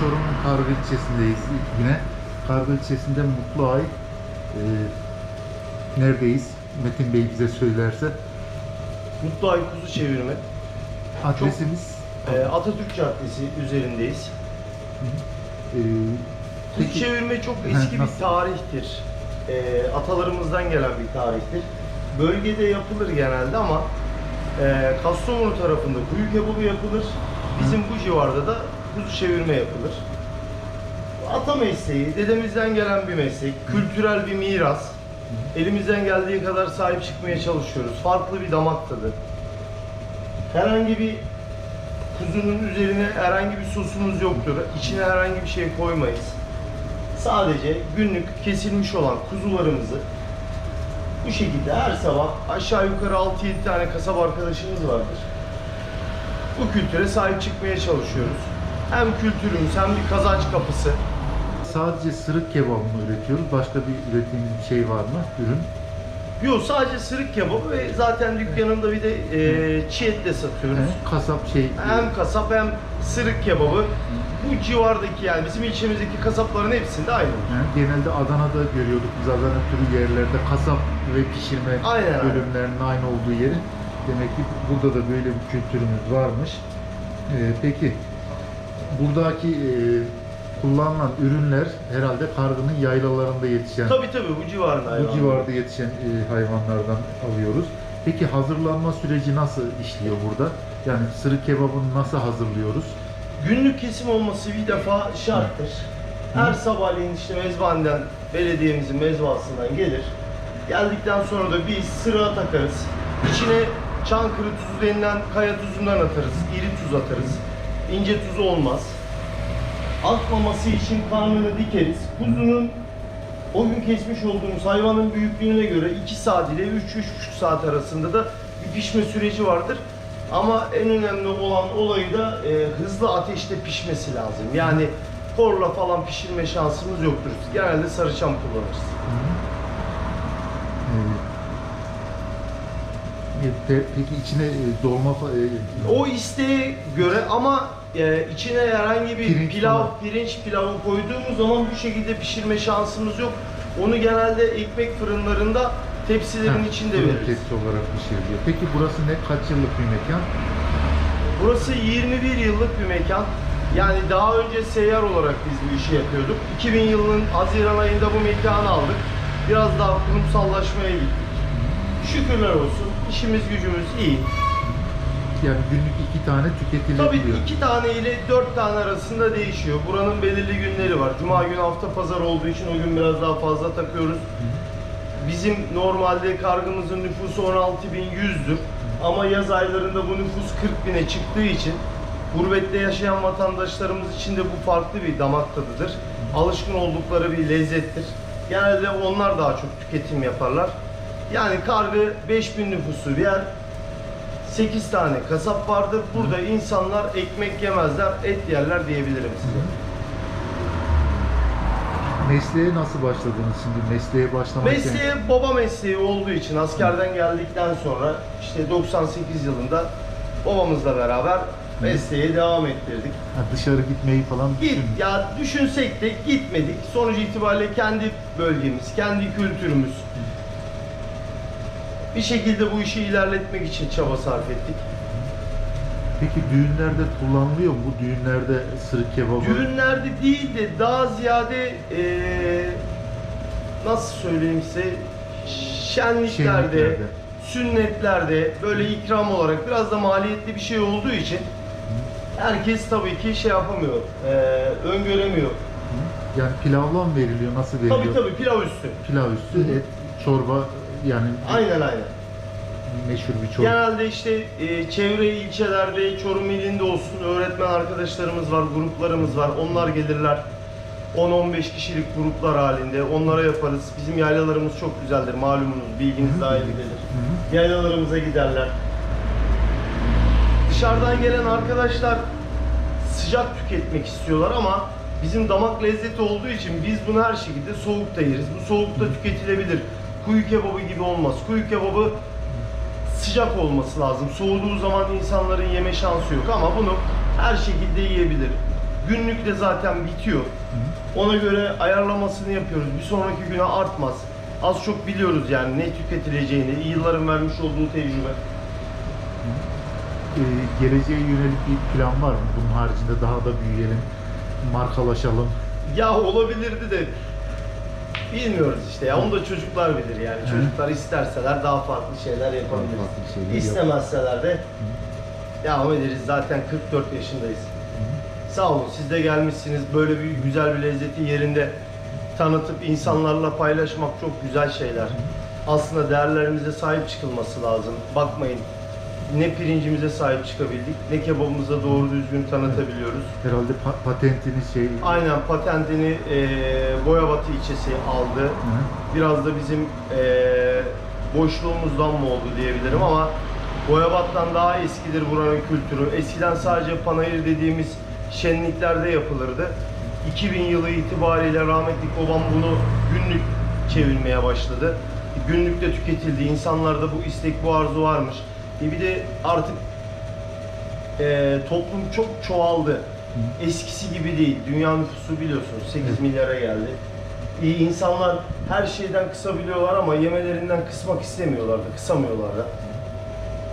Çorum'un Kargı ilçesindeyiz yine. Kargı ilçesinde Mutluay. Ee, neredeyiz? Metin Bey bize söylerse. Mutlu Ay Kuzu Çevirme. Adresimiz. Ee, Atatürk Caddesi üzerindeyiz. Ee, Kuzu peki, Çevirme çok eski bir nasıl? tarihtir. Ee, atalarımızdan gelen bir tarihtir. Bölgede yapılır genelde ama e, Kastamonu tarafında kuyu kebabı yapılır. Bizim bu civarda da kuzu çevirme yapılır. Ata mesleği, dedemizden gelen bir meslek, kültürel bir miras. Elimizden geldiği kadar sahip çıkmaya çalışıyoruz. Farklı bir damak tadı. Herhangi bir kuzunun üzerine herhangi bir sosumuz yoktur. İçine herhangi bir şey koymayız. Sadece günlük kesilmiş olan kuzularımızı bu şekilde her sabah aşağı yukarı 6-7 tane kasap arkadaşımız vardır. Bu kültüre sahip çıkmaya çalışıyoruz. Hem kültürümüz hem bir kazanç kapısı. sadece sırık kebabı mı üretiyoruz? Başka bir ürettiğimiz bir şey var mı? Ürün. Yok sadece sırık kebabı ve zaten dükkanında bir de e, çiğ et de satıyoruz. He, kasap şey. Hem kasap hem sırık kebabı. Bu civardaki yani bizim ilçemizdeki kasapların hepsinde aynı. Yani genelde Adana'da görüyorduk biz Adana türü yerlerde kasap ve pişirme aynen. bölümlerinin aynı olduğu yeri. Demek ki burada da böyle bir kültürümüz varmış. Ee, peki buradaki e, kullanılan ürünler herhalde kargının yaylalarında yetişen, Tabii tabii bu civarında bu civarda yetişen e, hayvanlardan alıyoruz. Peki hazırlanma süreci nasıl işliyor burada? Yani sırık kebabını nasıl hazırlıyoruz? Günlük kesim olması bir defa şarttır. Her sabahleyin işte mezbaneden, belediyemizin mezbahasından gelir. Geldikten sonra da biz sıra takarız. İçine çankırı tuzu denilen kaya tuzundan atarız. iri tuz atarız. İnce tuzu olmaz. Atmaması için karnını dikeriz. Kuzunun o gün kesmiş olduğumuz hayvanın büyüklüğüne göre 2 saat ile 3-3,5 saat arasında da bir pişme süreci vardır. Ama en önemli olan olayı da e, hızlı ateşte pişmesi lazım. Yani korla falan pişirme şansımız yoktur. Genelde sarıçam kullanırız. Pe- Peki içine e, dolma e, O isteğe göre ama e, içine herhangi bir Pirinç pilav, falan. pirinç pilavı koyduğumuz zaman bu şekilde pişirme şansımız yok. Onu genelde ekmek fırınlarında tepsilerin içinde fırın veririz. tepsi olarak pişiriliyor. Peki burası ne kaç yıllık bir mekan? Burası 21 yıllık bir mekan. Yani daha önce seyyar olarak biz bu işi yapıyorduk. 2000 yılının Haziran ayında bu mekanı aldık. Biraz daha kurumsallaşmaya gittik. Şükürler olsun. işimiz gücümüz iyi. Yani günlük iki tane tüketilebiliyor. Tabii iki tane ile dört tane arasında değişiyor. Buranın belirli günleri var. Cuma günü hafta pazar olduğu için o gün biraz daha fazla takıyoruz. Bizim normalde kargımızın nüfusu 16.100'dür. Ama yaz aylarında bu nüfus 40 bine çıktığı için gurbette yaşayan vatandaşlarımız için de bu farklı bir damak tadıdır. Alışkın oldukları bir lezzettir. Genelde onlar daha çok tüketim yaparlar. Yani kargı 5000 nüfusu bir yer. 8 tane kasap vardır. Burada insanlar ekmek yemezler, et yerler diyebilirim size. Mesleğe nasıl başladınız şimdi? Mesleğe başlamak Mesleğe baba mesleği olduğu için askerden geldikten sonra işte 98 yılında babamızla beraber mesleğe devam ettirdik. Ha, dışarı gitmeyi falan Git düşün. ya düşünsek de gitmedik. Sonuç itibariyle kendi bölgemiz, kendi kültürümüz. Bir şekilde bu işi ilerletmek için çaba sarf ettik. Peki düğünlerde kullanılıyor mu? Bu düğünlerde sırık kebabı? Düğünlerde değil de daha ziyade eee, nasıl söyleyeyim size şenliklerde, Şenliklerde. sünnetlerde böyle ikram olarak biraz da maliyetli bir şey olduğu için herkes tabii ki şey yapamıyor, eee, öngöremiyor. Yani pilavla mı veriliyor? Nasıl veriliyor? Tabii tabii pilav üstü. Pilav üstü, et, çorba yani Aynen aynen. meşhur bir çorba. Genelde işte e, çevre ilçelerde, Çorum ilinde olsun öğretmen arkadaşlarımız var, gruplarımız var. Onlar gelirler. 10-15 kişilik gruplar halinde. Onlara yaparız. Bizim yaylalarımız çok güzeldir. Malumunuz, bilginiz dahilindedir. Hı hı. Yaylalarımıza giderler. Dışarıdan gelen arkadaşlar sıcak tüketmek istiyorlar ama bizim damak lezzeti olduğu için biz bunu her şekilde soğukta yeriz. Bu soğukta tüketilebilir. Kuyu kebabı gibi olmaz. Kuyu kebabı sıcak olması lazım. Soğuduğu zaman insanların yeme şansı yok ama bunu her şekilde yiyebilir. Günlükte zaten bitiyor. Ona göre ayarlamasını yapıyoruz. Bir sonraki güne artmaz. Az çok biliyoruz yani ne tüketileceğini, yılların vermiş olduğu tecrübe. Ee, geleceğe yönelik bir plan var mı? Bunun haricinde daha da büyüyelim, markalaşalım. Ya olabilirdi de bilmiyoruz işte ya onu da çocuklar bilir yani. Hı. Çocuklar isterseler daha farklı şeyler yapabiliriz. farklı şeyler İstemezseler de devam ederiz. Zaten 44 yaşındayız. Sağ olun siz de gelmişsiniz. Böyle bir güzel bir lezzeti yerinde tanıtıp insanlarla paylaşmak çok güzel şeyler. Aslında değerlerimize sahip çıkılması lazım. Bakmayın ne pirincimize sahip çıkabildik, ne kebabımıza doğru düzgün tanıtabiliyoruz. Herhalde pa- patentini şey... Aynen patentini eee Boyabatı ilçesi aldı. Hı. Biraz da bizim eee boşluğumuzdan mı oldu diyebilirim ama Boyabat'tan daha eskidir buranın kültürü. Eskiden sadece panayır dediğimiz şenliklerde yapılırdı. 2000 yılı itibariyle rahmetli babam bunu günlük çevirmeye başladı. Günlükte tüketildi. İnsanlarda bu istek, bu arzu varmış. E bir de artık e, toplum çok çoğaldı. Eskisi gibi değil. Dünya nüfusu biliyorsunuz 8 Evet. milyara geldi. İyi insanlar her şeyden kısabiliyorlar ama yemelerinden kısmak istemiyorlar da, kısamıyorlar da.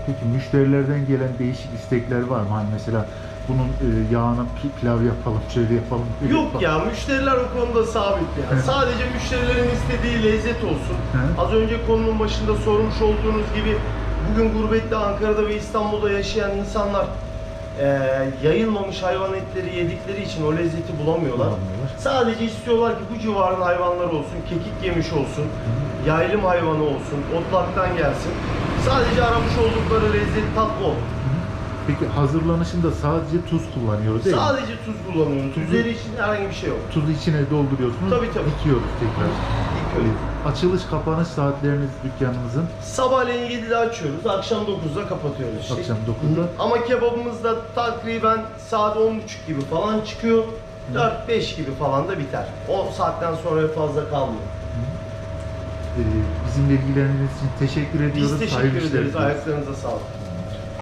Peki müşterilerden gelen değişik istekler var mı? Hani mesela bunun e, yağına pi- pilav yapalım, şöyle yapalım. böyle Yok yapalım. ya müşteriler o konuda sabit ya. Evet. Sadece müşterilerin istediği lezzet olsun. Hı. Az önce konunun başında sormuş olduğunuz gibi bugün gurbette Ankara'da ve İstanbul'da yaşayan insanlar eee, yayılmamış hayvan etleri yedikleri için o lezzeti bulamıyorlar. Bulamıyorlar. Sadece istiyorlar ki bu civarın hayvanları olsun, kekik yemiş olsun, yaylım hayvanı olsun, otlaktan gelsin. Sadece aramış oldukları lezzet tatlı o. Peki hazırlanışında sadece tuz kullanıyoruz değil mi? Sadece tuz kullanıyoruz. Tuzu- Üzeri için herhangi bir şey yok. Tuzu içine dolduruyorsunuz. Tabii, tabii. Dikiyoruz tekrar. Dikiyoruz. Açılış kapanış saatleriniz dükkanınızın Sabahleyin 7'de açıyoruz, akşam 9'da kapatıyoruz işte. akşam 9'da. Ama kebabımız da takriben saat 10.30 gibi falan çıkıyor. 4-5 gibi falan da biter. O saatten sonra fazla kalmıyor. Ee, bizimle ilgilendiğiniz için teşekkür ediyoruz. Biz teşekkür Hayırlı işler ederiz. Ayaklarınıza sağlık.